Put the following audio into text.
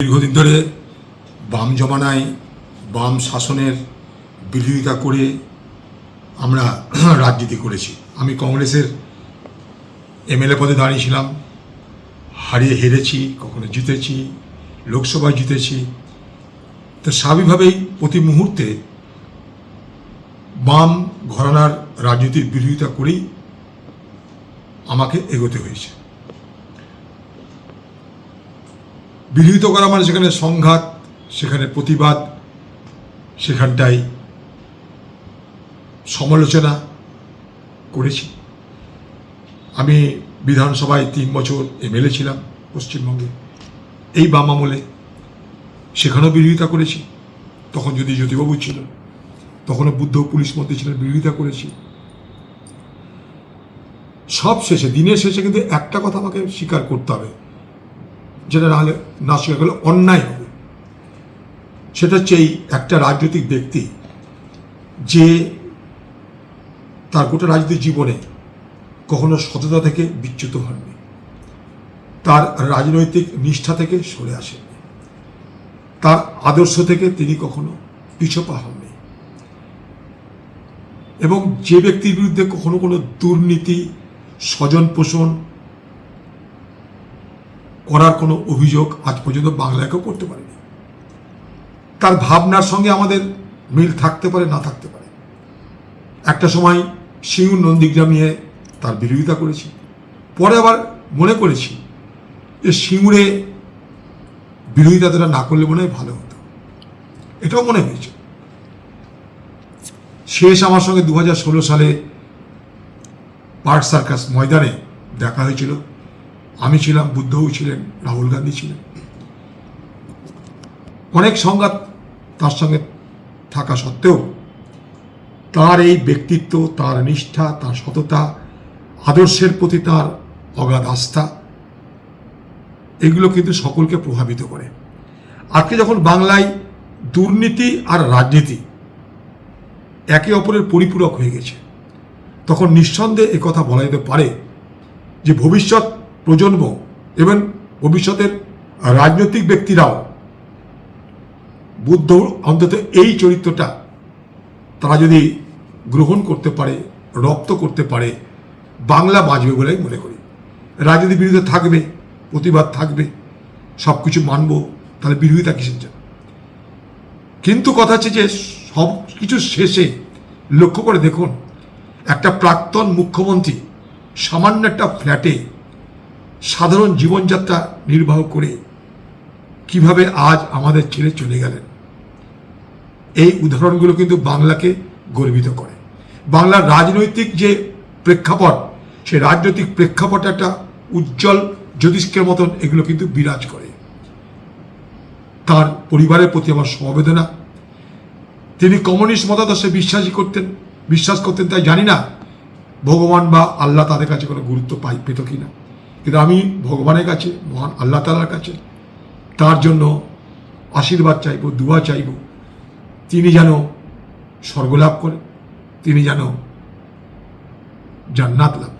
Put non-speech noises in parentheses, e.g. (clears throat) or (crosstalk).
দীর্ঘদিন ধরে বাম জমানায়, বাম শাসনের বিরোধিতা করে আমরা (clears throat) রাজনীতি করেছি। আমি কংগ্রেসের এমএলএ পদে দাঁড়িয়েছিলাম হারিয়ে হেরেছি, কখনো জিতেছি, লোকসভায় জিতেছি। তো স্বাভাবিকভাবেই প্রতি মুহূর্তে বাম ঘরানার রাজনীতির বিরোধিতা করেই আমাকে এগোতে হয়েছে। বিরোধিত করা মানে সেখানে সংঘাত, সেখানে প্রতিবাদ সেখানটায় সমালোচনা করেছি। আমি বিধানসভায় তিন বছর এমএলএ ছিলাম পশ্চিমবঙ্গে। এই বাম আমলে সেখানেও বিরোধিতা করেছি। তখন যদি জ্যোতিবাবু ছিল, তখনও বুদ্ধ পুলিশ মন্ত্রী ছিলেন, বিরোধিতা করেছি। সব শেষে, দিনের শেষে কিন্তু একটা কথা আমাকে স্বীকার করতে হবে। যেটা নাহলে না স্বীকার করলে অন্যায় হবে। সেটা হচ্ছে এই একটা রাজনৈতিক ব্যক্তি যে তার গোটা রাজনৈতিক জীবনে কখনো সততা থেকে বিচ্যুত হননি। তার রাজনৈতিক নিষ্ঠা থেকে সরে আসেননি। তার আদর্শ থেকে তিনি কখনো পিছপা হননি। এবং যে ব্যক্তির বিরুদ্ধে কখনো কোনো দুর্নীতি স্বজন পোষণ করার কোনো অভিযোগ আজ পর্যন্ত বাংলাকেও করতে পারেনি। তার ভাবনার সঙ্গে আমাদের মিল থাকতে পারে, না থাকতে পারে। একটা সময় সিঙ্গুর নন্দীগ্রাম নিয়ে তার বিরোধিতা করেছি। পরে আবার মনে করেছি যে সিঙ্গুরে বিরোধিতাটা না করলে মনে হয় ভালো হতো। এটাও মনে হয়েছে। শেষ আমার সঙ্গে দু হাজার ষোলো সালে পার্ক সার্কাস ময়দানে দেখা হয়েছিল। আমি ছিলাম, বুদ্ধও ছিলেন, রাহুল গান্ধী ছিলেন। অনেক সংঘাত তার সঙ্গে থাকা সত্ত্বেও তার এই ব্যক্তিত্ব, তার নিষ্ঠা, তার সততা, আদর্শের প্রতি তার অগাধ আস্থা, এগুলো কিন্তু সকলকে প্রভাবিত করে। আজকে যখন বাংলায় দুর্নীতি আর রাজনীতি একে অপরের পরিপূরক হয়ে গেছে, তখন নিঃসন্দেহে কথা বলা যেতে পারে যে ভবিষ্যৎ প্রজন্ম এবং ভবিষ্যতের রাজনৈতিক ব্যক্তিরাও, বুদ্ধ অন্তত এই চরিত্রটা তারা যদি গ্রহণ করতে পারে, রপ্ত করতে পারে, বাংলা বাঁচবে বলে মনে করি। রাজনীতি বিরুদ্ধে থাকবে, প্রতিবাদ থাকবে সব কিছু মানব, তাহলে বিরোধিতা কিসের জন্য? কিন্তু কথা হচ্ছে যে সব কিছু শেষে লক্ষ্য করে দেখুন, একটা প্রাক্তন মুখ্যমন্ত্রী সামান্য একটা ফ্ল্যাটে সাধারণ জীবনযাত্রা নির্বাহ করে কীভাবে আজ আমাদের ছেড়ে চলে গেলেন? এই উদাহরণগুলো কিন্তু বাংলাকে গর্বিত করে। বাংলার রাজনৈতিক যে প্রেক্ষাপট, সে রাজনৈতিক প্রেক্ষাপট একটা উজ্জ্বল জ্যোতিষ্কের মতন এগুলো কিন্তু বিরাজ করে। তার পরিবারের প্রতি আমার সমবেদনা। তিনি কমিউনিস্ট মতাদর্শে বিশ্বাসী করতেন, বিশ্বাস করতেন, তাই জানি না ভগবান বা আল্লাহ তাদের কাছে কোনো গুরুত্ব পাই, পেত কি না কিন্তু আমি ভগবানের কাছে, মহান আল্লাহ তালার কাছে, তার জন্য আশীর্বাদ চাইব, দুয়া চাইব। তিনি যেন স্বর্গলাভ করে, তিনি যেন জান্নাত লাভ